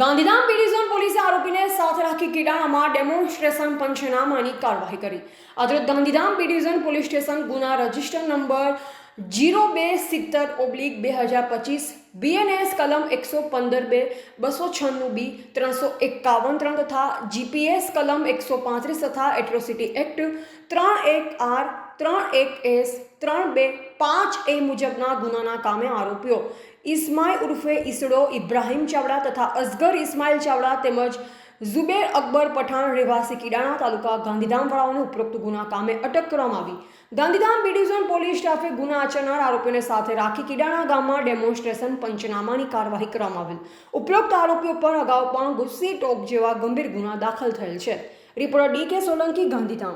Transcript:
Gandhidham B division પોલીસે આરોપીને સાથે રાખી કિડાણામાં ડેમોન્સ્ટ્રેશન પંચનામાની કાર્યવાહી કરી. આદરત Gandhidham B division police station ગુના રજિસ્ટર નંબર જીરો બે સિત્તેર ઓબ્લિક બે હજાર પચીસ બીએનએસ કલમ એકસો પંદર બે, બસો છન્નું બી, ત્રણસો એકાવન ત્રણ તથા જીપીએસ કલમ એકસો પાંત્રીસ તથા એટ્રોસિટી એક્ટ ત્રણ એક આર, ત્રણ એક એસ, ત્રણ બે, પાંચ એ મુજબના ગુનાના કામે આરોપીઓ. ઇસ્માઇલ ઉર્ફે ઈસડો ઇબ્રાહીમ ચાવડા તથા અસગર ઇસ્માઇલ ચાવડા તેમજ ઝુબેર અકબર પઠાણ રહેવાસી કિડાણા તાલુકા ગાંધીધામવાળાઓને ઉપરોક્ત ગુના કામે અટક કરવામાં આવી. ગાંધીધામ બી ડિવિઝન પોલીસ સ્ટાફે ગુના આચરનાર આરોપીઓને સાથે રાખી કિડાણા ગામમાં ડેમોન્સ્ટ્રેશન પંચનામાની કાર્યવાહી કરવામાં આવેલ. ઉપરોક્ત આરોપીઓ પર અગાઉ પણ ગુસ્સી ટોક જેવા ગંભીર ગુના દાખલ થયેલ છે. રિપોર્ટર ડી કે સોલંકી, ગાંધીધામ.